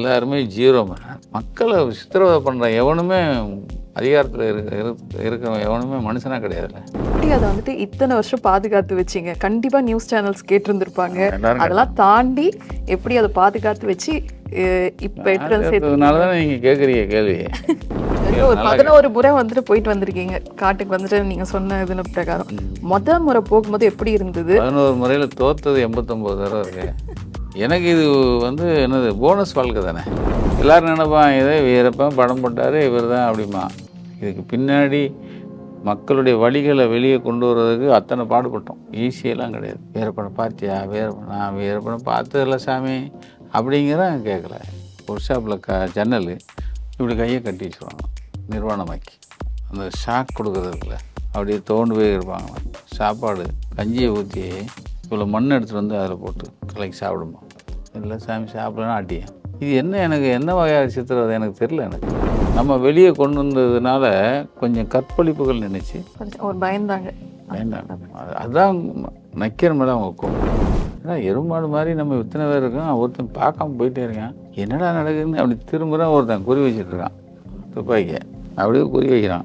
எல்லாருமே ஜீரோ மக்களை சித்திரவதை பண்ணுற எவனுமே அதிகாரத்தில் இருக்க இருக்க- இருக்கிறவன் எவனுமே மனுஷனாக கிடையாதுல்ல. எப்படி அதை வந்துட்டு இத்தனை வருஷம் பாதுகாத்து வச்சீங்க. கண்டிப்பா நியூஸ் சேனல்ஸ் கேட்டிருந்திருப்பாங்க. அதெல்லாம் தாண்டி எப்படி அதை பாதுகாத்து வச்சு இப்ப அதனால தானே நீங்கள் கேட்குறீங்க கேள்வி. ஒரு பதினோரு முறை வந்துட்டு போயிட்டு வந்திருக்கீங்க. காட்டுக்கு வந்துட்டு நீங்க சொன்ன இதுல பிரகாரம். முத முறை போகும்போது எப்படி இருந்தது? பதினோரு முறையில் தோத்தது எண்பத்தொம்போது தடவை இருக்கு. எனக்கு இது வந்து என்னது போனஸ் வாழ்க்கை தானே. எல்லோரும் நினைப்பான் இதே வீரப்பன் படம் போட்டார் இவர் தான் அப்படிமா இதுக்கு பின்னாடி மக்களுடைய வழிகளை வெளியே கொண்டு வர்றதுக்கு அத்தனை பாடுபட்டோம். ஈஸியெல்லாம் கிடையாது. வீரப்பனை பார்த்தியா? வீரப்பன் நான் வீரப்பனை பார்த்ததில்ல சாமி அப்படிங்கிறத கேட்கல. ஒரு ஷாப்பில் க ஜன்னல் இப்படி கையை கட்டி வச்சுருவாங்க நிர்வாணமாக்கி. அந்த ஷாக் கொடுக்குறதுல அப்படியே தோண்டு போய் இருப்பாங்க. சாப்பாடு கஞ்சியை ஊற்றி இவ்வளோ மண் எடுத்துகிட்டு வந்து அதில் போட்டு கலக்கி சாப்பிடுமா? இல்லை சாமி சாப்பிடலாம் ஆட்டியேன் இது என்ன எனக்கு என்ன வகையான சித்திரவதை எனக்கு தெரில எனக்கு. நம்ம வெளியே கொண்டு வந்ததுனால கொஞ்சம் கற்பழிப்புகள் நினைச்சு ஒரு பயந்தாங்க. வேண்டாம் அது- அதான் நக்கிற மேலே அவங்க கோவம். ஏன்னா எருமாடு மாதிரி நம்ம இத்தனை பேர் இருக்கோம். ஒருத்தன் பார்க்காம போயிட்டே இருக்கான். என்னடா நடக்குதுன்னு அப்படி திரும்புகிறான் ஒருத்தன் குறி வச்சுட்டு இருக்கான் துப்பாக்கியை. அப்படியே குறி வைக்கிறான்.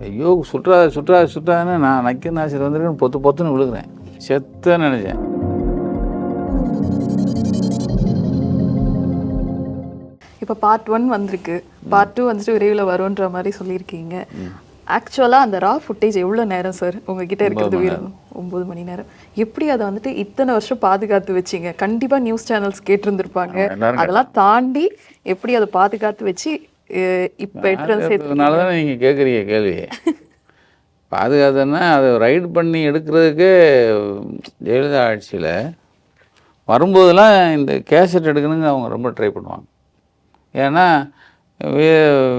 ஐயோ சுற்றாத சுற்றாத சுற்றாதுன்னு நான் நக்கிற நாசிர் வந்திருக்கேன்னு பொத்து பொத்துன்னு விழுகிறேன். செத்த நினச்சேன். இப்போ பார்ட் ஒன் வந்திருக்கு. பார்ட் டூ வந்துட்டு விரைவில் வரும்ன்ற மாதிரி சொல்லியிருக்கீங்க. ஆக்சுவலாக அந்த ரா ஃபுட்டேஜ் எவ்வளோ நேரம் சார் உங்ககிட்ட இருக்கிறது வீரம் ஒம்பது மணி நேரம். எப்படி அதை வந்துட்டு இத்தனை வருஷம் பாதுகாத்து வச்சீங்க? கண்டிப்பாக நியூஸ் சேனல்ஸ் கேட்டிருந்திருப்பாங்க. அதெல்லாம் தாண்டி எப்படி அதை பாதுகாத்து வச்சு இப்போ அதனால தானே நீங்கள் கேட்குறீங்க கேள்வி பாதுகாத்துன்னா அதை ரைடு பண்ணி எடுக்கிறதுக்கு ஜெயலலிதா ஆட்சியில் வரும்போதெல்லாம் இந்த கேசட் எடுக்கணுங்க அவங்க ரொம்ப ட்ரை பண்ணுவாங்க. ஏன்னா வீ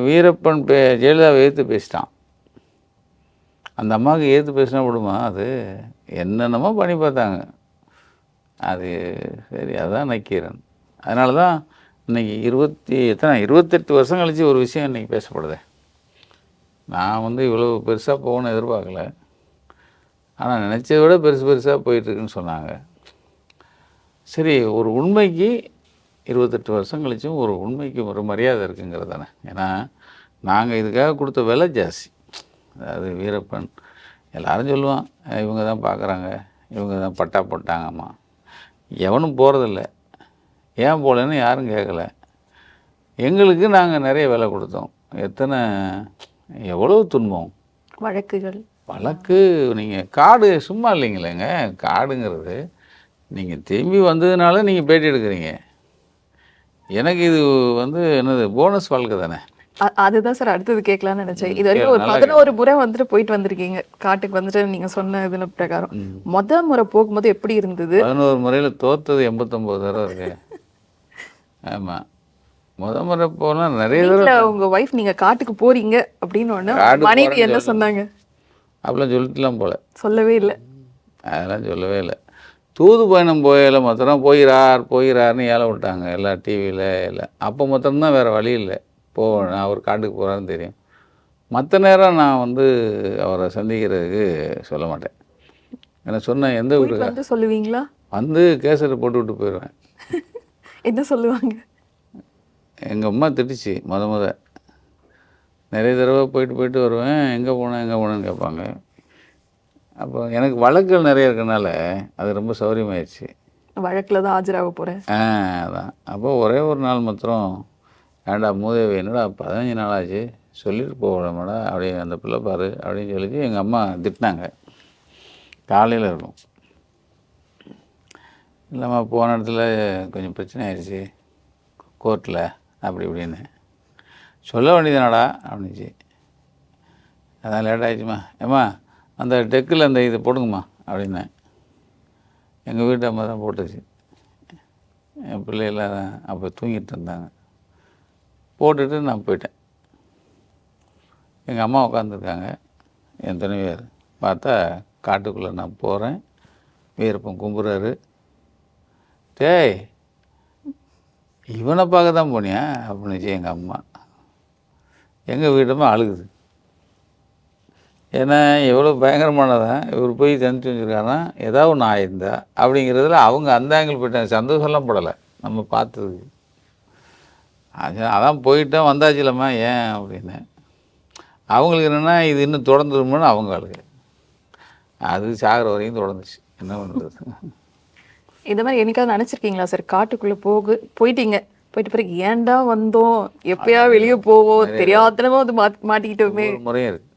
வீரப்பன் பே ஜெயலலிதாவை எதிர்த்து பேசிட்டான். அந்த அம்மாவுக்கு எதிர்த்து பேசினா விடுமா? அது என்னென்னமோ பண்ணி பார்த்தாங்க. அது சரி அதான் நக்கீரன் அதனால தான் இன்னைக்கு இருபத்தி எத்தனை இருபத்தெட்டு வருஷம் கழித்து ஒரு விஷயம் இன்றைக்கி பேசப்படுதே. நான் வந்து இவ்வளோ பெருசாக போகணும்னு எதிர்பார்க்கல. ஆனால் நினச்சதை விட பெருசு பெருசாக போயிட்டுருக்குன்னு சொன்னாங்க. சரி ஒரு உண்மைக்கு இருபத்தெட்டு வருஷம் கழிச்சும் ஒரு உண்மைக்கு ஒரு மரியாதை இருக்குங்கிறது தானே. ஏன்னா நாங்கள் இதுக்காக கொடுத்த விலை ஜாஸ்தி. அதாவது வீரப்பன் எல்லாரும் சொல்லுவான் "அஹ் இவங்க தான் பார்க்குறாங்க. இவங்க தான் பட்டா போட்டாங்கம்மா. எவனும் போகிறதில்ல ஏன் போகலன்னு யாரும் கேட்கல எங்களுக்கு நாங்கள் நிறைய விலை கொடுத்தோம். எத்தனை எவ்வளோ துன்பம். வழக்குகள். வழக்கு நீங்கள் காடு சும்மா இல்லைங்களேங்க. காடுங்கிறது நீங்கள் திரும்பி வந்ததுனால நீங்கள் பேட்டி எடுக்கிறீங்க. எனக்கு இது வந்து என்னது போனஸ் வாழ்க்கை தானே. அதுதான் சார் அடுத்தது கேட்கலாம்னு நினைச்சேன். இது வரைக்கும் ஒரு பதினோரு முறை வந்துட்டு போயிட்டு வந்திருக்கீங்க. காட்டுக்கு வந்துட்டு நீங்க சொன்ன இதுல பிரகாரம். முத முறை போகும்போது எப்படி இருந்தது? பதினோரு முறையில் தோத்தது எண்பத்தொம்போது தடவை இருக்கு. ஆமாம் முத முறை போனால் நிறைய தடவை உங்க ஒய்ஃப் நீங்க காட்டுக்கு போறீங்க அப்படின்னு ஒண்ணு மனைவி என்ன சொன்னாங்க? அப்படிலாம் சொல்லிட்டுலாம் போல. சொல்லவே இல்லை. அதெல்லாம் சொல்லவே இல்லை. தூது பயணம் போயில மாத்திரம் போயிறார் போயிறார்னு ஏல விட்டாங்க எல்லா டிவியில் எல்லாம் அப்போ மாத்திரம்தான் வேறு வழி இல்லை. போ நான் அவர் காட்டுக்கு போகிறான்னு தெரியும். மற்ற நேரம் நான் வந்து அவரை சந்திக்கிறதுக்கு சொல்ல மாட்டேன். ஏன்னா சொன்னேன் எந்த ஊருக்கு வந்து சொல்லுவீங்களா? வந்து கேசட்டை போட்டு விட்டு போயிடுவேன். என்ன சொல்லுவாங்க? எங்கள் அம்மா திட்டுச்சு முத முத. நிறைய தடவை போயிட்டு போயிட்டு வருவேன். எங்கே போனேன் எங்கே போனேன்னு கேட்பாங்க. அப்போ எனக்கு வழக்குகள் நிறைய இருக்கனால அது ரொம்ப சௌரியமாயிடுச்சு வழக்குல தான் ஆஜராக போறேன் ஆ அதான். அப்போ ஒரே ஒரு நாள் மாத்திரம் ஏன்டா மூதேவி என்னடா பதினஞ்சு நாள் ஆச்சு? சொல்லிட்டு போகலாமாடா அப்படி அந்த பிள்ளை பாரு அப்படின்னு சொல்லிச்சு எங்கள் அம்மா திட்டினாங்க. காலையில் இருக்கும் இல்லைம்மா போன இடத்துல கொஞ்சம் பிரச்சனை ஆயிடுச்சு கோர்ட்டில் அப்படி இப்படின்னு. சொல்ல வேண்டியதுனாடா அப்படின்னுச்சு. அதான் லேட் ஆயிடுச்சுமா. ஏம்மா அந்த டெக்கில் அந்த இது போடுங்கம்மா அப்படின்னேன் எங்கள் வீட்டு அம்மா தான் போட்டுச்சு. என் பிள்ளையெல்லாம் அப்போ தூங்கிட்டு இருந்தாங்க. போட்டுட்டு நான் போயிட்டேன். எங்கள் அம்மா உட்காந்துருக்காங்க என் துணைவியார் பார்த்தா காட்டுக்குள்ளே நான் போகிறேன் வீரப்பன் கும்புறாரு. டேய் இவனை பார்க்க தான் போனியா? அப்படின்னுச்சு எங்கள் அம்மா. எங்கள் வீட்டம்மா அழுகுது. ஏன்னா எவ்வளோ பயங்கரமானதான் இவர் போய் தனித்து வச்சுருக்காருன்னா ஏதாவது ஒன்று ஆயிருந்தா அப்படிங்கிறதுல அவங்க அந்த ஆங்கிள் போயிட்டாங்க. சந்தோஷம்லாம் படலை நம்ம பார்த்ததுக்கு. அது அதான் போயிட்டோம் வந்தாச்சுலம்மா ஏன் அப்படின்னு. அவங்களுக்கு என்னென்னா இது இன்னும் தொடர்ந்துருமோன்னு அவங்க ஆளுங்க. அது சாகிற வரைக்கும் தொடர்ந்துச்சு. என்ன பண்ணுறது இந்த மாதிரி என்னைக்காவது நினைச்சிருக்கீங்களா சார்? காட்டுக்குள்ள போகு போயிட்டீங்க. போயிட்ட பிறகு ஏன்டா வந்தோம்? எப்பயா வெளியே போவோம்? தெரியாதனமா வந்து மாட்- மாட்டிக்கிட்டோமே. முறையும் இருக்குது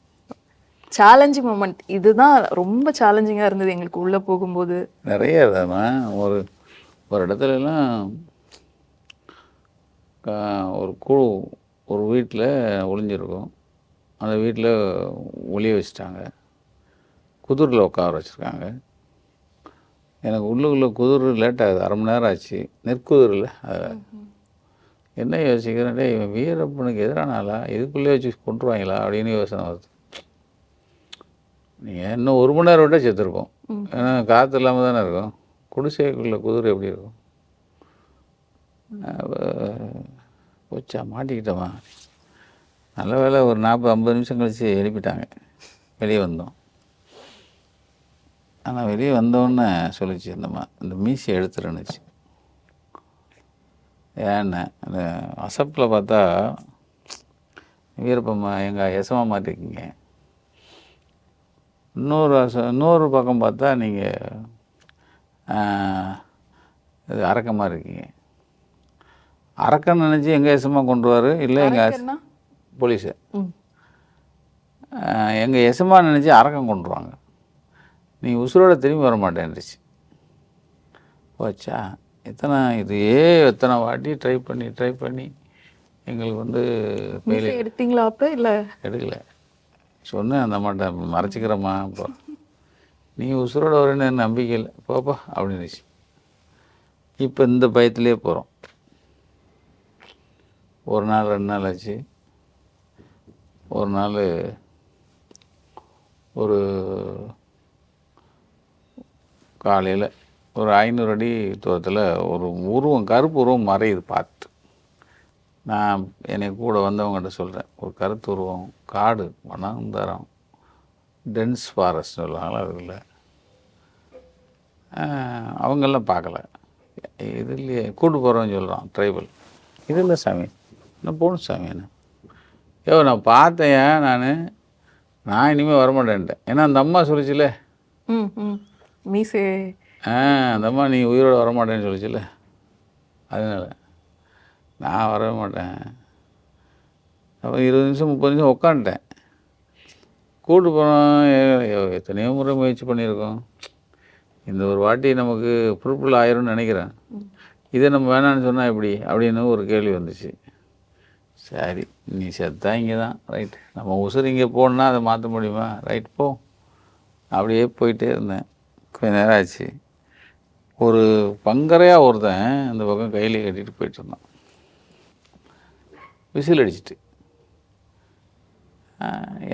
சேலஞ்சிங் மூமெண்ட் இதுதான் ரொம்ப சேலஞ்சிங்காக இருந்தது எங்களுக்கு உள்ளே போகும்போது. நிறைய இருக்குதும்மா ஒரு ஒரு இடத்துலலாம் ஒரு குழு ஒரு வீட்டில் ஒளிஞ்சிருக்கும். அந்த வீட்டில் ஒளிய வச்சுட்டாங்க. குதிரில் உட்கார வச்சுருக்காங்க. எனக்கு உள்ளுக்குள்ளே குதிர் லேட் ஆகுது. அரை மணி நேரம் ஆச்சு. நெற்குதிரில் என்ன யோசிக்கிறேன் இவன் வீரப்பனுக்கு எதிரான இதுக்குள்ளேயே வச்சு கொண்டுருவாங்களா அப்படின்னு யோசனை வருது. நீங்கள் இன்னும் ஒரு மணி நேரம் விட்டால் செத்துருக்கோம் ஏன்னா காற்று இல்லாமல் தானே இருக்கும். குடிசைக்குள்ள குதிரை எப்படி இருக்கும்? போச்சா மாட்டிக்கிட்டோமா? நல்ல வேளை ஒரு நாற்பது ஐம்பது நிமிஷம் கழிச்சு எழுப்பிட்டாங்க. வெளியே வந்தோம். ஆனால் வெளியே வந்தோடனே சொல்லிச்சு இந்தம்மா இந்த மீசி எடுத்துருன்னுச்சு. ஏன்னு அந்த அசப்பில் பார்த்தா வீரப்பம்மா எங்கள் எசமா மாட்டிருக்கீங்க. இன்னொரு இன்னொரு பக்கம் பார்த்தா நீங்கள் இது அரக்கமாக இருக்கீங்க. அரக்கன்னு நினச்சி எங்கள் எசமாக கொண்டு வாரு இல்லை எங்கள்? போலீஸு. எங்கள் எசமா நினச்சி அரக்கம் கொண்டுருவாங்க நீ உசுரோட திரும்பி வர மாட்டேன்ருச்சு போச்சா? எத்தனை இதையே எத்தனை வாட்டி ட்ரை பண்ணி ட்ரை பண்ணி எங்களுக்கு வந்து எடுத்தீங்களா அப்ப இல்ல? எடுக்கல. சொன்னேன் அந்த அம்மாட்ட மறைச்சிக்கிறம்மா இப்போ நீ உசுரோட வரேன்னு நம்பிக்கை இல்லை. போப்பா அப்படின்னுச்சு. இப்போ இந்த பயத்திலே போகிறோம் ஒரு நாள் ரெண்டு நாள் ஆச்சு. ஒரு நாள் ஒரு காலையில் ஒரு ஐநூறு அடி தூரத்தில் ஒரு உருவம் கருப்பு உருவம் மறையுது பார்த்து. நான் என்னை கூட வந்தவங்ககிட்ட சொல்கிறேன் ஒரு கருத்து உருவம் காடு வனாந்தரம் டென்ஸ் ஃபாரஸ்ட் சொல்லுவாங்களா ஆஹ் அவங்கெல்லாம் பார்க்கல. இது இல்லையே கூட்டு போகிறோன்னு சொல்கிறான் ட்ரைபல் இது இல்லை சாமி? நான் போகணும் சாமி என்ன? யோ நான் பார்த்தேன் நான்? நான் இனிமேல் வரமாட்டேன்ட்டேன். ஏன்னா அந்த அம்மா சொல்லிச்சுல? மீசை. ஆ அந்த அம்மா நீ உயிரோட வரமாட்டேன்னு சொல்லிச்சுல? அதனால. நான் வரவே மாட்டேன். அப்போ இருபது நிமிஷம் முப்பது நிமிஷம் உட்காந்துட்டேன் கூட்டு போனோம் எத்தனையோ முறை முயற்சி பண்ணியிருக்கோம். இந்த ஒரு வாட்டி நமக்கு ஃபுல்ஃபில் ஆயிரும்னு நினைக்கிறேன். இதை நம்ம வேணான்னு சொன்னால் எப்படி? அப்படின்னு ஒரு கேள்வி வந்துச்சு. சரி நீ செத்தா இங்கே தான் ரைட் நம்ம உசுறு இங்கே போகணுன்னா அதை மாற்ற முடியுமா? ரைட் போ. அப்படியே போயிட்டே இருந்தேன். கொஞ்ச நேரம் ஆச்சு. ஒரு பங்கரையாக ஒருத்தன் அந்த பக்கம் கையில் கட்டிட்டு போயிட்டு இருந்தான். விசில் அடிச்சிட்டு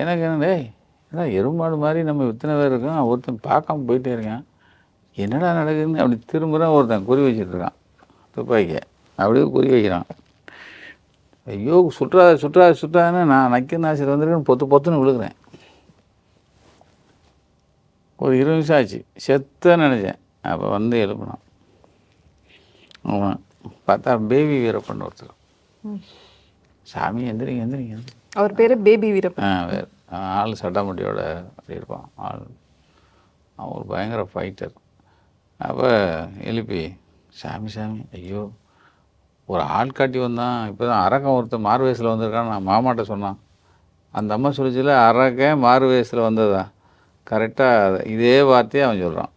எனக்கு என்னடே டேய் என்ன எருமாடு மாதிரி நம்ம இத்தனை பேர் இருக்கோம் ஒருத்தன் பார்க்காம போயிட்டே இருக்கான். என்னடா நடக்குதுன்னு அப்படி திரும்புகிற ஒருத்தன் குறி வச்சிட்டு இருக்கான். துப்பாக்கியை. அப்படியே குறி வைக்கிறான். ஐயோ சுற்றாத சுற்றாத சுற்றாதுன்னு நான் நக்கிற நாசில் வந்திருக்கேன்னு பொத்து பொத்துன்னு விழுகிறேன். ஒரு இருபது நிமிஷம் ஆச்சு. செத்தேன்னு நினச்சேன். அப்போ வந்து எழுப்பினான். ஆமாம் பார்த்தா பேபி வீரப்பன் ஒருத்தர். ம். சாமி எந்திரிங்க எந்திரிங்க. அவர் பேரு பேபி வீரப்பன் ஆள் சட்டாமுட்டியோட அப்படி இருப்பான். ஆள். அவன் ஒரு பயங்கர ஃபைட்டர் அப்போ எழுப்பி சாமி சாமி ஐயோ ஒரு ஆள் காட்டி வந்தான். இப்போ தான் அரக்கன் ஒருத்தன் மாறு வயசில் வந்திருக்கான்னு நான் மாமாட்ட சொன்னான். அந்த அம்மா சொல்லிச்சுல அரக்கன் மாறு வயசில் வந்ததா? கரெக்டாக இதே வார்த்தையே அவன் சொல்கிறான்.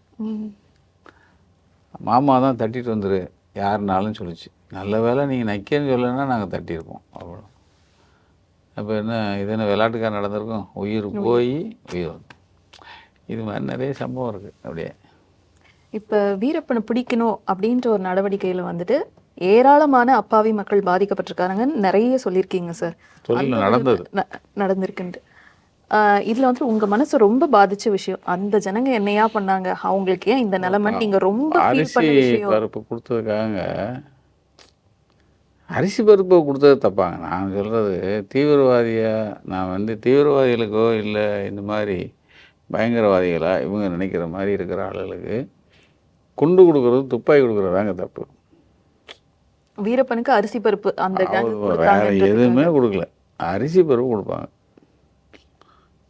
மாமா தான் தட்டிட்டு வந்துரு. யாருனாலும் சொல்லிச்சு. நல்ல வேளை நீங்கள் நக்கேன்னு சொல்லலைன்னா நாங்கள் தட்டியிருப்போம். அவ்வளோ அப்போ என்ன இது என்ன விளையாட்டுக்கார நடந்திருக்கும்? உயிர் போய் உயிர் வந்து. இது மாதிரி நிறைய சம்பவம் இருக்குது அப்படியே. இப்ப வீரப்பனை பிடிக்கணும் அப்படின்ற ஒரு நடவடிக்கையில வந்துட்டு ஏராளமான அப்பாவி மக்கள் பாதிக்கப்பட்டிருக்காங்கன்னு நிறைய சொல்லியிருக்கீங்க சார் நடந்தது. நடந்திருக்குன்ட்டு. இதுல வந்துட்டு உங்க மனசு ரொம்ப பாதிச்ச விஷயம். அந்த ஜனங்க என்னையா பண்ணாங்க? அவங்களுக்கு ஏன் இந்த நிலைமை? நீங்க ரொம்ப பருப்பு கொடுத்ததுக்காக அரிசி பருப்பு கொடுத்தது தப்பாங்க. நான் சொல்கிறது தீவிரவாதியா நான் வந்து தீவிரவாதிகளுக்கோ இல்லை இந்த மாதிரி பயங்கரவாதிகளா இவங்க நினைக்கிற மாதிரி இருக்கிற ஆளுகளுக்கு குண்டு கொடுக்குறது துப்பாக்கி கொடுக்குறதாங்க தப்பு. வீரப்பனுக்கு அரிசி பருப்பு அந்த வேற. எதுவுமே கொடுக்கல. அரிசி பருப்பு கொடுப்பாங்க.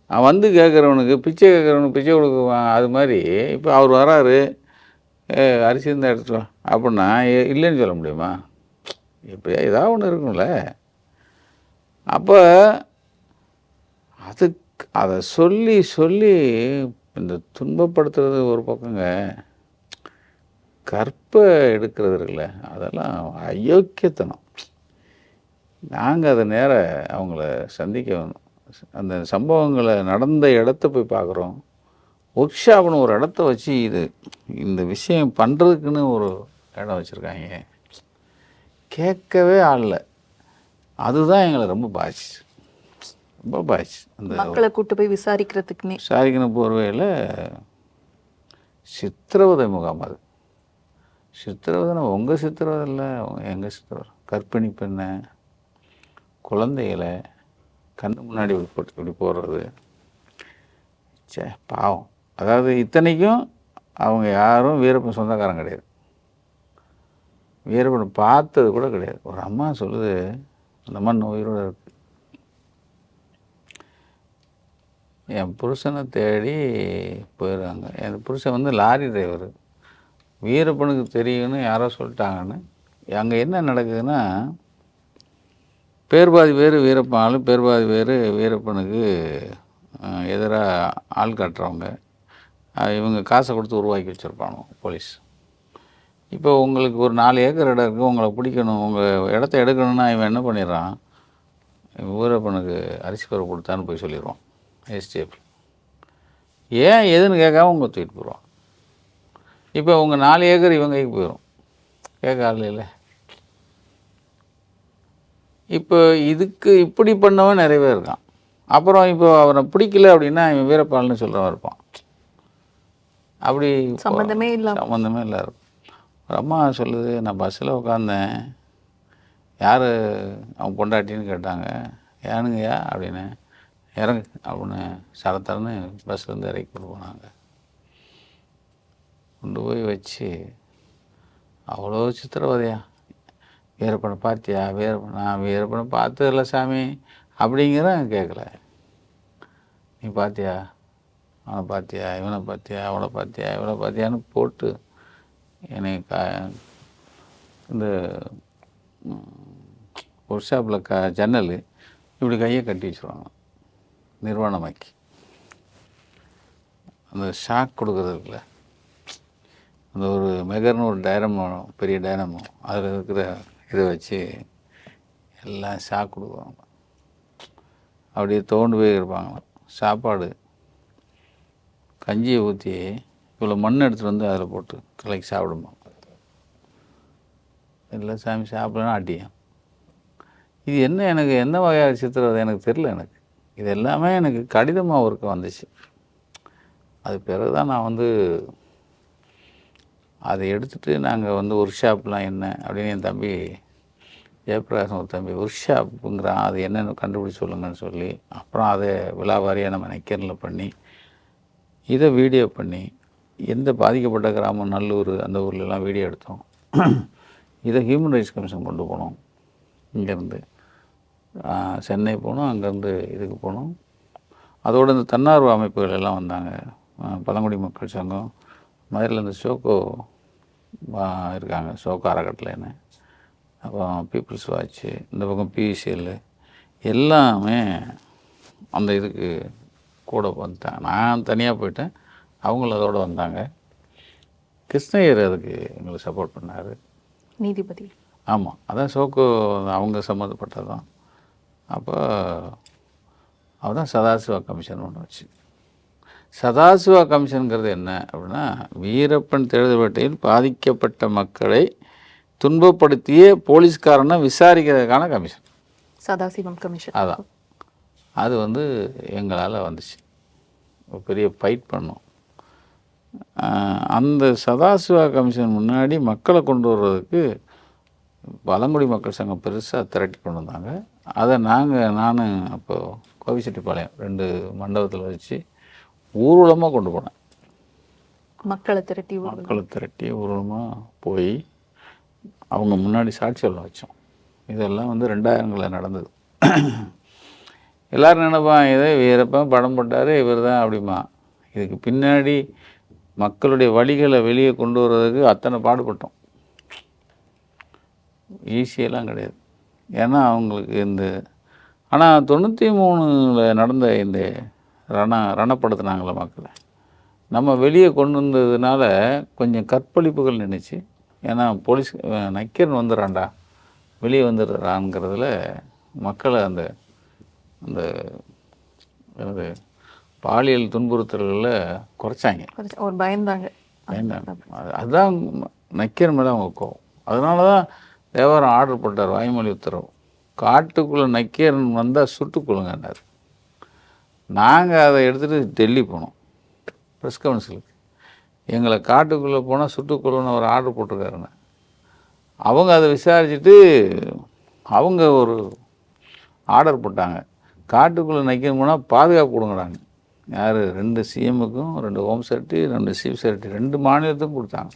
அவன் வந்து கேட்குறவனுக்கு பிச்சை கேட்குறவனுக்கு பிச்சை கொடுக்குவான். அது மாதிரி இப்போ அவர் வராரு. "ஏ, அரிசி இருந்தால் எடுத்துட்டு வா. அப்படின்னா "ஏ, இல்லைன்னு சொல்ல முடியுமா? இப்போ ஏதாவது ஒன்று இருக்கும்ல. அப்போ அதுக்கு அதை சொல்லி சொல்லி இந்த துன்பப்படுத்துறது ஒரு பக்கங்க. கற்பை எடுக்கிறது இருக்குல்ல அதெல்லாம் அயோக்கியத்தனம். நாங்கள் அதை நேர அவங்கள சந்திக்க வேணும் அந்த சம்பவங்களை நடந்த இடத்த போய் பார்க்குறோம் ஒர்க் ஷாப்னு ஒரு இடத்த வச்சு இது இந்த விஷயம் பண்ணுறதுக்குன்னு ஒரு இடம் வச்சுருக்காங்க. கேட்கவே ஆளல. அதுதான் எங்களை ரொம்ப பாதிச்சு ரொம்ப பாதிச்சு. அந்த மக்களை கூட்டு போய் விசாரிக்கிறதுக்குன்னே விசாரிக்கணும் போர்வையில் சித்திரவதை முகாம் அது. சித்திரவதைனா உங்கள் சித்திரவதை இல்லை எங்கள் சித்திரவதை? கர்ப்பிணி பெண்ணை குழந்தைகளை கண்ணு முன்னாடி போட்டு இப்படி போடுறது. சே பாவம். அதாவது இத்தனைக்கும் அவங்க யாரும் வீரப்பன் சொந்தக்காரன் கிடையாது. வீரப்பன் பார்த்தது கூட கிடையாது. ஒரு அம்மா சொல்லுது அந்த அம்மா இன்னும் இருக்குது இருக்கு. என் புருஷனை தேடி போயிடுறாங்க. என் புருஷன் வந்து லாரி டிரைவர். வீரப்பனுக்கு தெரியும்னு யாரோ சொல்லிட்டாங்கன்னு. அங்கே என்ன நடக்குதுன்னா பேர்பாதி பேர் வீரப்பன் ஆளு பேர் பேர் வீரப்பனுக்கு எதிராக ஆள் காட்டுறவங்க. இவங்க காசை கொடுத்து உருவாக்கி வச்சுருப்பானோ போலீஸ். இப்போ உங்களுக்கு ஒரு நாலு ஏக்கர் இடம் இருக்குது உங்களை பிடிக்கணும். உங்கள் இடத்த எடுக்கணும்னா இவன் என்ன பண்ணிடுறான்? வீரப்பனுக்கு அரிசி பருப்பு கொடுத்தான்னு போய் சொல்லிடுவான் எஸ்டிஎஃப் ஏன் எதுன்னு கேட்காம உங்களை தூக்கிட்டு போயிடுவான். இப்போ உங்கள் நாலு ஏக்கர் இவங்க கைக்கு போயிடும் கேட்க ஆள் இல்லை. இப்போ இதுக்கு இப்படி பண்ணவன் நிறைய பேர் இருக்கான். அப்புறம் இப்போ அவனை பிடிக்கல அப்படின்னா இவன் வீரப்பால்னு சொல்கிறவன் இருப்பான். அப்படி சம்மந்தமே இல்லாம. சம்மந்தமே இல்லை இருக்கும் ஒரு அம்மா சொல்லுது நான் பஸ்ஸில் உட்காந்தேன் யார் அவன் பொண்டாட்டின்னு கேட்டாங்க. ஏனுங்கய்யா? அப்படின்னு. இறங்கு அப்படின்னு சரத்தரன்னு பஸ்லேருந்து இறக்கி கொண்டு போனாங்க. கொண்டு போய் வச்சு அவ்வளோ சித்திரவதையா? வீரப்பனை பார்த்தியா? வீரப்பன் நான் வீரப்பனை பார்த்ததில்ல சாமி. அப்படிங்கிறத கேட்கல நீ பார்த்தியா? அவனை பார்த்தியா? இவனை பார்த்தியா? அவனை பார்த்தியா? இவனை பார்த்தியான்னு போட்டு என்னை கா இந்த ஒர்க் ஷாப்பில் க ஜன்னல் இப்படி கையை கட்டி வச்சுருவாங்க. நிர்வாணமாக்கி. அந்த ஷாக் கொடுக்குறது இருக்குல்ல. அந்த ஒரு மெகர்னு ஒரு டைரமோ பெரிய டைனமோ அதில் இருக்கிற இதை வச்சு எல்லாம் ஷாக் கொடுக்குவாங்க. அப்படியே தோண்டு போய் இருப்பாங்க சாப்பாடு கஞ்சியை ஊற்றி இவ்வளோ மண் எடுத்துகிட்டு வந்து அதில் போட்டு கலக்கி சாப்பிடுமா? இல்லை சாமி சாப்பிடலாம் அட்டியும் இது என்ன எனக்கு என்ன வகையாக சித்திரவதை எனக்கு தெரில எனக்கு. இது எல்லாமே எனக்கு கடிதமாக ஒருக்க வந்துச்சு. அது பிறகு தான் நான் வந்து அதை எடுத்துகிட்டு நாங்கள் வந்து ஒர்க் ஷாப்லாம் என்ன அப்படின்னு என் தம்பி ஜெயபிரகாசன் ஒரு தம்பி ஒர்க் ஷாப்புங்கிறான் அது என்னென்னு கண்டுபிடிச்சி சொல்லுங்கன்னு சொல்லி அப்புறம் அதை விழாவாரியாக நம்ம நெக்கரில் பண்ணி இதை வீடியோ பண்ணி எந்த பாதிக்கப்பட்ட கிராமம் நல்லூர் அந்த ஊர்லலாம் வீடியோ எடுத்தோம். இதை ஹியூமன் ரைட்ஸ் கமிஷன் கொண்டு போனோம். இங்கேருந்து. சென்னை போனோம் அங்கேருந்து இதுக்கு போனோம். அதோட இந்த தன்னார்வ அமைப்புகள் எல்லாம் வந்தாங்க. பழங்குடி மக்கள் சங்கம் மதுரையில் இந்த சோக்கோ இருக்காங்க. சோக்கோ அறக்கட்டளைன்னு. அப்புறம் பீப்புள்ஸ் வாட்ச்சு இந்த பக்கம் பிசிஎல் எல்லாமே அந்த இதுக்கு கூட வந்துட்டாங்க. நான் தனியாக போயிட்டேன். அவங்களும் அதோட வந்தாங்க. கிருஷ்ணய்யர் அதுக்கு எங்களுக்கு சப்போர்ட் பண்ணார். நீதிபதி. ஆமாம் அதான் சோக்கோ அவங்க சம்மந்தப்பட்டது தான் அப்போ அவதான் சதாசிவா கமிஷன் ஒன்று வச்சு. சதாசிவா கமிஷனுங்கிறது என்ன அப்படின்னா வீரப்பன் தேர்தல் வேட்டையில் பாதிக்கப்பட்ட மக்களை துன்பப்படுத்திய போலீஸ்காரனை விசாரிக்கிறதுக்கான கமிஷன். சதாசிவம் கமிஷன். அதான். அது வந்து எங்களால் வந்துச்சு. ஒரு பெரிய ஃபைட் பண்ணோம். அந்த சதாசிவா கமிஷன் முன்னாடி மக்களை கொண்டு வர்றதுக்கு பழங்குடி மக்கள் சங்கம் பெருசாக திரட்டி கொண்டு வந்தாங்க. அதை நாங்கள் நான் அப்போது கோவிச்செட்டிப்பாளையம் ரெண்டு மண்டபத்தில் வச்சு ஊர்வலமாக கொண்டு போனேன். மக்களை திரட்டி. மக்களை திரட்டி ஊர்வலமாக போய் அவங்க முன்னாடி சாட்சி சொல்ல வச்சோம். இதெல்லாம் வந்து ரெண்டாயிரங்களில் நடந்தது. எல்லாரும் நினைப்பான் இதே வீரப்பன் படம் போட்டார் இவர் தான் அப்படிமா இதுக்கு பின்னாடி மக்களுடைய வழிகளை வெளியே கொண்டு வர்றதுக்கு அத்தனை பாடுபட்டோம். ஈஸியெல்லாம் கிடையாது. ஏன்னா அவங்களுக்கு இந்த ஆனால் தொண்ணூற்றி மூணில் நடந்த இந்த ரண ரணப்படுத்தினாங்களே மக்களை. நம்ம வெளியே கொண்டு வந்ததுனால கொஞ்சம் கற்பழிப்புகள் நினைச்சு ஏன்னா போலீஸ் நக்கீரன் வந்துடுறான்டா. வெளியே வந்துடுறான்ங்கிறதுல மக்களை அந்த அந்த என்னது பாலியல் துன்புறுத்தல்களில் குறைச்சாங்க. ஒரு பயந்தாங்க. அது- அதுதான் நக்கீரன் மேலே அவங்க கோவம் அதனால தான் தேவாரம் ஆர்டர் போட்டார் வாய்மொழி உத்தரவு. காட்டுக்குள்ளே நக்கீரன் வந்தால் சுட்டுக்கொள்ளுங்கன்னாரு நாங்கள் அதை எடுத்துகிட்டு டெல்லி போனோம் ப்ரெஸ் கவுன்சிலுக்கு எங்களை காட்டுக்குள்ளே போனால் சுட்டுக்கொள்ளுன்னு ஒரு ஆர்டர் போட்டிருக்காருன்னு. அவங்க அதை விசாரிச்சுட்டு அவங்க ஒரு ஆர்டர் போட்டாங்க. காட்டுக்குள்ளே நக்கீரன் போனால் பாதுகாப்பு கொடுங்கடாங்க யார்? ரெண்டு சிஎம்முக்கும் ரெண்டு ஹோம் செக்ரட்டரி ரெண்டு சீஃப் செக்ரட்டரி ரெண்டு மாநிலத்துக்கும் கொடுத்தாங்க.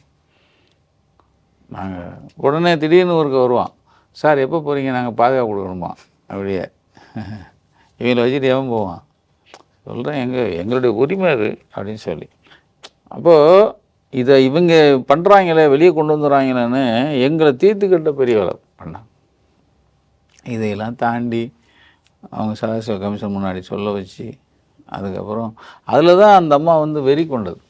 நாங்கள் உடனே திடீர்னு ஒருக்க வருவான். சார் எப்போ போகிறீங்க நாங்கள் பாதுகாப்பு கொடுக்கணுமா? அப்படியே. இவங்களை வச்சுட்டு எவன் போவான்? சொல்கிறேன் எங்கள் எங்களுடைய உரிமை அது அப்படின்னு சொல்லி. அப்போது இதை இவங்க பண்ணுறாங்களே வெளியே கொண்டு வந்துடுறாங்களேன்னு எங்களை தீர்த்துக்கிட்ட பெரிய வேலை பண்ணாங்க. இதையெல்லாம் தாண்டி அவங்க சதாசிவ கமிஷன் முன்னாடி சொல்ல வச்சு அதுக்கப்புறம் அதில் தான் அந்த அம்மா வந்து வெறி கொண்டது.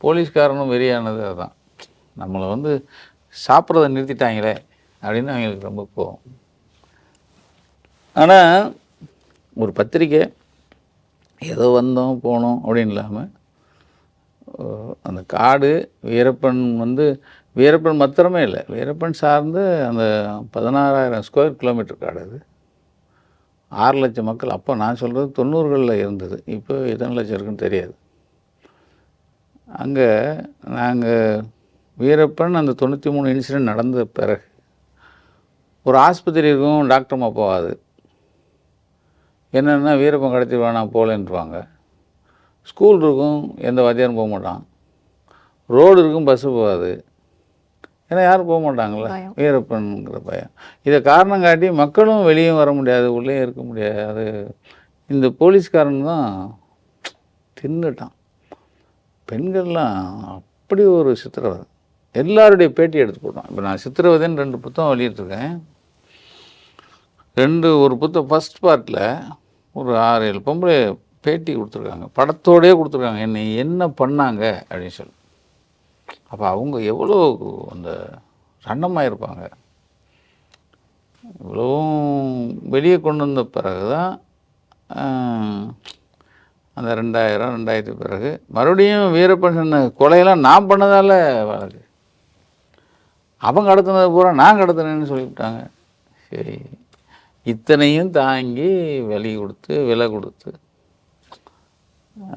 போலீஸ்காரனும் வெறியானது அதுதான் நம்மளை வந்து சாப்பிட்றத நிறுத்திட்டாங்களே அப்படின்னு அவங்களுக்கு ரொம்ப கோவம் ஆனால் ஒரு பத்திரிக்கை ஏதோ வந்தோம் போனோம் அப்படின்னு இல்லாமல் அந்த காடு வீரப்பன் வந்து வீரப்பன் மாத்திரமே இல்லை. வீரப்பன் சார்ந்து அந்த பதினாறாயிரம் ஸ்கொயர் கிலோமீட்டர் காடு அது. ஆறு லட்சம் மக்கள். அப்போ நான் சொல்கிறது தொண்ணூறுகளில் இருந்தது. இப்போ எத்தனை லட்சம் இருக்குன்னு தெரியாது. அங்கே நாங்கள் வீரப்பன் அந்த தொண்ணூற்றி மூணு இன்சிடென்ட் நடந்த பிறகு ஒரு ஆஸ்பத்திரி இருக்கும் டாக்டர்மா போகாது. என்னென்னா வீரப்பன் கடத்திடுவான் நான் போகலன்றுவாங்க. ஸ்கூல் இருக்கும் எந்த வாத்தியாரும் போக மாட்டான். ரோடு இருக்கும் பஸ்ஸு போகாது. ஏன்னா யாரும் போக மாட்டாங்களே. வீரப்பன்ங்கிற பயம். இதை காரணம் காட்டி மக்களும் வெளியும் வர முடியாது உள்ளே இருக்க முடியாது. இந்த போலீஸ்காரன் தான் தின்னுட்டான். பெண்கள்லாம் அப்படி ஒரு சித்திரவதை. எல்லாருடைய பேட்டி எடுத்து போட்டோம் இப்போ நான் சித்திரவதைன்னு ரெண்டு புத்தகம் வெளியிட்டிருக்கேன். ரெண்டு ஒரு புத்தகம் ஃபஸ்ட் பார்ட்டில் ஒரு ஆறு ஏழு பொம்பளை பேட்டி கொடுத்துருக்காங்க. படத்தோடயே கொடுத்துருக்காங்க. என்னை என்ன பண்ணாங்க அப்படின்னு சொல்லி. அப்போ அவங்க எவ்வளோ அந்த சண்டமாக இருப்பாங்க இவ்வளவும் வெளியே கொண்டு வந்த பிறகு தான் அந்த ரெண்டாயிரம் ரெண்டாயிரத்து பிறகு மறுபடியும் வீரப்பன் கொலையெல்லாம் நான் பண்ணதால் வழக்கு. அவங்க கடத்தினது பூரா நான் கடத்தினேன்னு சொல்லிவிட்டாங்க. சரி இத்தனையும் தாங்கி விலை கொடுத்து விலை கொடுத்து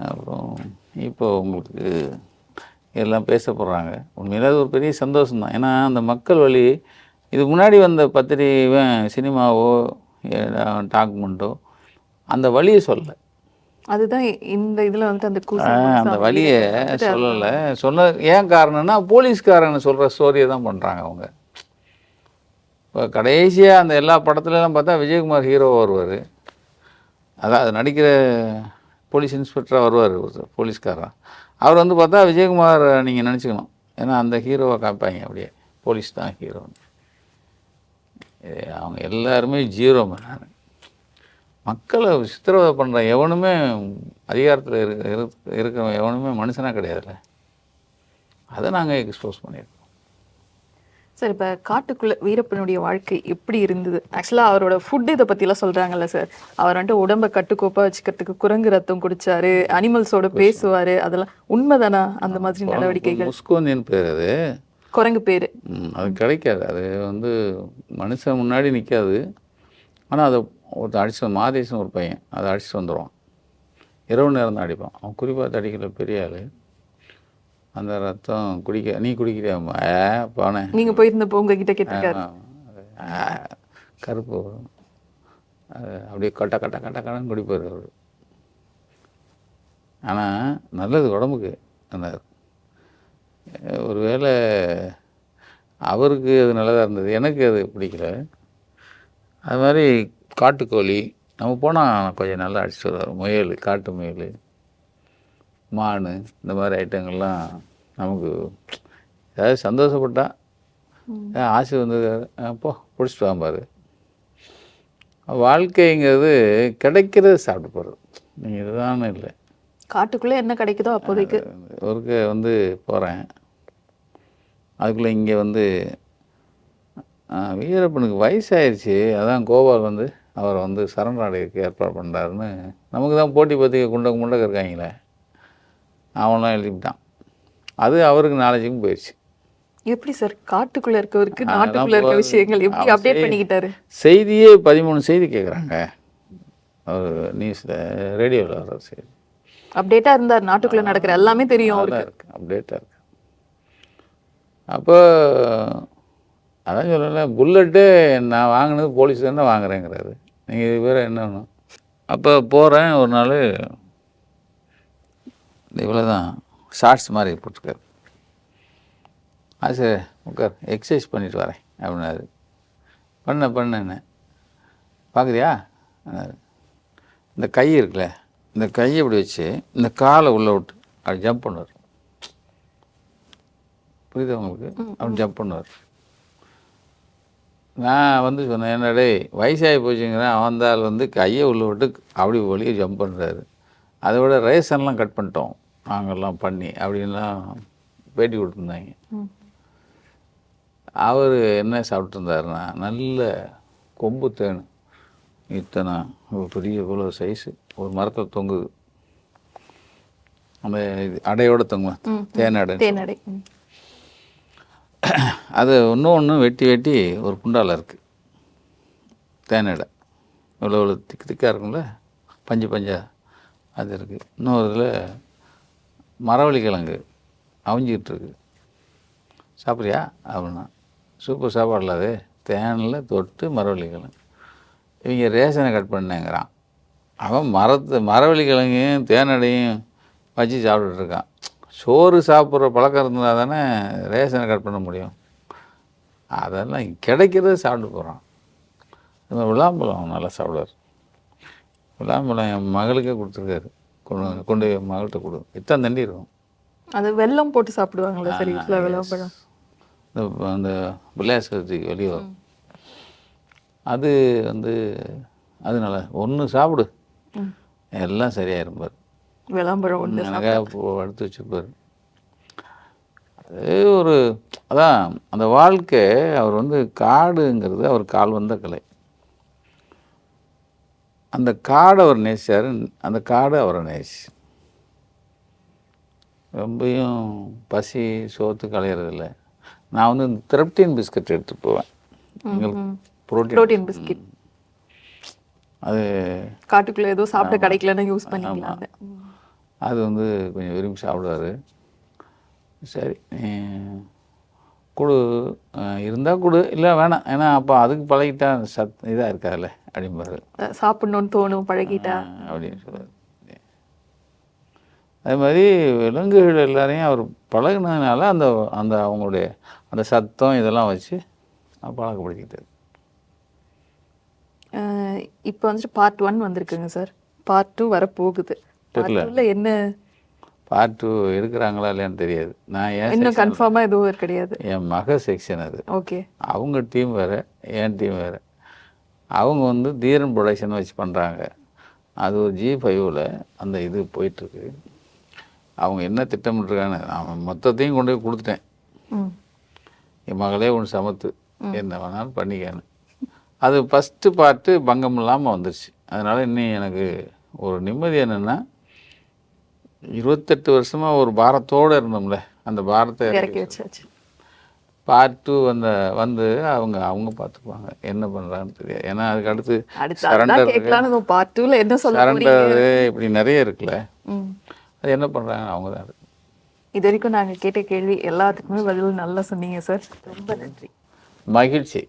அப்புறம் இப்போ உங்களுக்கு எல்லாம் பேச போகிறாங்க உண்மையிலே அது ஒரு பெரிய சந்தோஷம்தான். ஏன்னா அந்த மக்கள் வழி இது முன்னாடி வந்த பத்திரிகை சினிமாவோ டாக்குமெண்ட்டோ அந்த வழியை சொல்ல அதுதான் இந்த இதுல வந்துட்டு அந்த அந்த வழியை சொல்லலை. சொன்ன ஏன் காரணம்னா போலீஸ்காரங்க சொல்கிற ஸ்டோரியை தான் பண்ணுறாங்க அவங்க. இப்போ கடைசியாக அந்த எல்லா படத்துலலாம் பார்த்தா விஜயகுமார் ஹீரோ வருவார். அதான் அது நடிக்கிற போலீஸ் இன்ஸ்பெக்டராக வருவார் போலீஸ்காரன். அவர் வந்து பார்த்தா விஜயகுமார் நீங்கள் நினச்சிக்கணும். ஏன்னா அந்த ஹீரோவை காப்பாங்க அப்படியே. போலீஸ் தான் ஹீரோன்னு அவங்க எல்லாருமே ஜீரோ மேன். மக்களை சித்திரவதை பண்ணுற எவனுமே அதிகாரத்தில் இருக்க இருக்க- இருக்கிறவன் எவனுமே மனுஷனாக கிடையாதுல்ல. அதை நாங்கள் எக்ஸ்போஸ் பண்ணியிருக்கோம். சார் இப்போ காட்டுக்குள்ள வீரப்பனுடைய வாழ்க்கை எப்படி இருந்தது? ஆக்சுவலாக அவரோட ஃபுட் இதை பற்றிலாம் சொல்கிறாங்கல்ல சார் அவர் வந்துட்டு உடம்ப கட்டுக்கோப்பாக வச்சுக்கிறதுக்கு குரங்கு ரத்தம் குடிச்சாரு அனிமல்ஸோட பேசுவார் அதெல்லாம் உண்மைதானா அந்த மாதிரி நடவடிக்கைகள்? முஸ்கோந்தின்னு பேர் அது. குரங்கு பேர். அது கிடைக்காது. அது வந்து மனுஷன் முன்னாடி நிற்காது ஆனால் அதை ஒருத்தன் அடிச்சு மாதேசன் ஒரு பையன். அதை அடிச்சுட்டு வந்துடுவான் இரவு நேரம் தான் அடிப்பான். அவன் குறிப்பாக அடிக்கல பெரிய ஆள். அந்த ரத்தம் குடிக்க நீ குடிக்கிறியாம்மா ஏ பானே நீங்க போயிருந்தப்போ உங்ககிட்ட கேட்டிருக்காரு. கருப்பு. வரும். அது அப்படியே கட்ட கட்ட கட்ட கட்டன்னு குடிப்பார் அவர். ஆனால் நல்லது உடம்புக்கு. அந்த ஒருவேளை அவருக்கு அது நல்லதாக இருந்தது. எனக்கு அது பிடிக்கல. அது மாதிரி காட்டுக்கோழி. நம்ம போனால் கொஞ்சம் நல்லா அடிச்சுட்டு வருவார். முயல் காட்டு முயல். மான் இந்த மாதிரி ஐட்டங்கள்லாம் நமக்கு ஏதாவது சந்தோஷப்பட்டா ஏன் ஆசை அஹ் போ பிடிச்சிட்டு வாம்பாரு. வாழ்க்கைங்கிறது கிடைக்கிறத சாப்பிட்டு போகிறது நீங்கள் இதுதான் இல்லை. காட்டுக்குள்ள என்ன கிடைக்குதோ அப்போதைக்கு. ஒருக்க வந்து போகிறேன் அதுக்குள்ளே இங்கே வந்து வீரப்பனுக்கு வயசாயிருச்சு. அதான் கோபால் வந்து அவரை வந்து சரண் ஏற்பாடு பண்ணுறாருன்னு நமக்கு தான் போட்டி பற்றி குண்டக்க முண்டக்க இருக்காங்களே. அவன்லாம் எழுதிவிட்டான். அது அவருக்கு நாலேஜுக்கும் போயிடுச்சு. எப்படி சார் காட்டுக்குள்ள இருக்கவருக்கு நாட்டுக்குள்ள இருக்க. விஷயங்கள் எப்படி அப்டேட் பண்ணிக்கிட்டாரு? செய்தியே பதிமூணு செய்தி கேட்குறாங்க அவர் நியூஸில் ரேடியோவில் வர்ற செய்தி. அப்டேட்டா இருந்தார் நாட்டுக்குள்ள நடக்கிற எல்லாமே தெரியும் அவருக்கு. அப்டேட்டாக இருக்கு. அப்போ அதான் சொல்லல புல்லட்டு நான் வாங்கினது போலீஸ் தானே வாங்குறேங்கிறாரு. நீங்கள் இது பேர் என்ன வேணும்? அப்போ போகிறேன் ஒரு நாள் இவ்வளோ தான் ஷார்ட்ஸ் மாதிரி போட்டிருக்காரு. ஆசை உட்கார். எக்ஸசைஸ் பண்ணிட்டு வரேன் அப்படின்னாரு. பண்ண பண்ணேன்னு பார்க்குறியா. இந்த கை இருக்குல்ல இந்த கையை இப்படி வச்சு இந்த காலை உள்ளே விட்டு அப்படி ஜம்ப் பண்ணுவார். புரியுதா உங்களுக்கு? அப்படி ஜம்ப் பண்ணுவார். நான் வந்து சொன்னேன் என்னடே வயசாகி போச்சுங்கிறேன் ஆள் வந்து கையை உள்ள விட்டு அப்படி வெளியே ஜம்ப் பண்ணுறாரு அதை விட ரேஷன்லாம் கட் பண்ணிட்டோம். நாங்கள்லாம் பண்ணி அப்படின்லாம் பேட்டி கொடுத்துருந்தாங்க. அவர் என்ன சாப்பிட்டு இருந்தாருன்னா நல்ல கொம்பு தேன். இத்தனை ஒரு பெரிய இவ்வளோ சைஸு ஒரு மரத்தில் தொங்குது. அந்த இது அடையோட தொங்கும் ம், தேன் அடை. தேனடை ம். அது இன்னும் ஒன்று வெட்டி வெட்டி ஒரு குண்டால இருக்குது தேனடை இவ்வளோ இவ்வளோ திக்கு திக்காக இருக்கும்ல? பஞ்சு பஞ்சா. அது இருக்குது இன்னொரு இதில் மரவள்ளி கிழங்கு அவிஞ்சிக்கிட்டு இருக்கு சாப்பிட்றியா? அப்படின்னா சூப்பர் சாப்பாடு அது. தேனில் தொட்டு மரவள்ளி கிழங்கு இவங்க ரேஷனை கட் பண்ணேங்கிறான். அவன் மரத்து மரவள்ளி கிழங்கையும் தேனடையும் வச்சு சாப்பிட்டுட்டு இருக்கான் சோறு சாப்பிட்ற பழக்கம் இருந்தால் தானே ரேஷனை கட் பண்ண முடியும். அதெல்லாம் கிடைக்கிறத சாப்பிட்டு போகிறான். இந்த விளாம்பழம் நல்லா சாப்பிடுவார். விளாம்பழம் என் மகளுக்கே கொடுத்துருக்காரு. கொண்டு கொண்டு மகள்கிட்ட கொடு. இத்தனை தண்டி இருக்கும். அது வெல்லம் போட்டு சாப்பிடுவாங்களா சரி வீட்டுல விளம்பரம் இந்த அந்த பிள்ளையார் சதுர்த்திக்கு வெளியே வரும். அது வந்து அது நல்லா ஒன்று சாப்பிடு. எல்லாம் சரியாயிரும் பாரு. விளம்பரம் எனக்காக போ எடுத்து வச்சுருப்பார். அது ஒரு அதான் அந்த வாழ்க்கை அவர் வந்து காடுங்கிறது அவர் கால் வந்த கலை. அந்த காடை அவர் நேசிச்சார் அந்த காடு அவரை நேசிச்சு. ரொம்பையும் பசி சோத்து கலையிறதில்ல. நான் வந்து இந்த திரப்டின் பிஸ்கட் எடுத்துட்டு போவேன். எங்களுக்கு புரோட்டீன். Protein biscuit. அது காட்டுக்குள்ள ஏதோ சாப்பிட கிடைக்கலன்னு யூஸ் பண்ணிக்கலாம் அதை. வந்து கொஞ்சம் விரும்பி சாப்பிடுவாரு. சரி கொடு. இருந்தால் கொடு. இல்லை வேணாம். ஏன்னா அப்போ அதுக்கு பழகிட்டா சத் இதாக இருக்காதுல்ல. அப்படிம்பாரு. சாப்பிடணும்னு தோணும் பழகிட்டா. அப்படின்னு சொல்லுவார் அதே மாதிரி விலங்குகள் எல்லாரையும் அவர் பழகுனதுனால அந்த அந்த அவங்களுடைய அந்த சத்தம் இதெல்லாம் வச்சு பழக்கப்படுத்திக்கிட்டார். இப்போ வந்துட்டு பார்ட் ஒன் வந்திருக்குங்க சார். பார்ட் டூ வர போகுது பார்ட் தெரியல. என்ன? பார்ட் டூ எடுக்கிறாங்களா இல்லையான்னு தெரியாது. நான் ஏன் இன்னும் section- கன்ஃபார்மா எதுவும் கிடையாது. என் மக செக்ஷன் அது. ஓகே அவங்க டீம் வேறு என் டீம் வேறு. அவங்க வந்து தீரன் ப்ரொடக்ஷன் வச்சு பண்ணுறாங்க அது ஒரு ஜி ஃபைவ்ல அந்த இது போயிட்டுருக்கு. அவங்க என்ன திட்டமிட்டுருக்காங்க அவன் மொத்தத்தையும் கொண்டு போய் கொடுத்துட்டேன். என் மகளே ஒன்று சமத்து. என்ன வேணாலும் பண்ணிக்கன்னு. அது ஃபஸ்ட்டு பார்ட்டு பங்கம் இல்லாமல் வந்துருச்சு. அதனால் இன்னும் எனக்கு ஒரு நிம்மதி என்னென்னா இருபத்தெட்டு வருஷமாக ஒரு பாரத்தோடு இருந்தோம்ல அந்த பாரத்தை இறக்கி இறக்கி வச்சாச்சு. பார்ட் டூ வந்த வந்து அவங்க அவங்க பார்த்துக்குவாங்க. என்ன பண்ணுறான்னு தெரியாது. ஏன்னா அதுக்கு அடுத்து கேட்கலான்னு பார்ட் டூல என்ன சொல்ல சரண்டர் இப்படி நிறைய இருக்குல்ல. அது என்ன பண்ணுறாங்க அவங்க தான் இது வரைக்கும் நாங்க கேட்ட கேள்வி எல்லாத்துக்குமே பதில் நல்லா சொன்னீங்க சார். ரொம்ப நன்றி. மகிழ்ச்சி.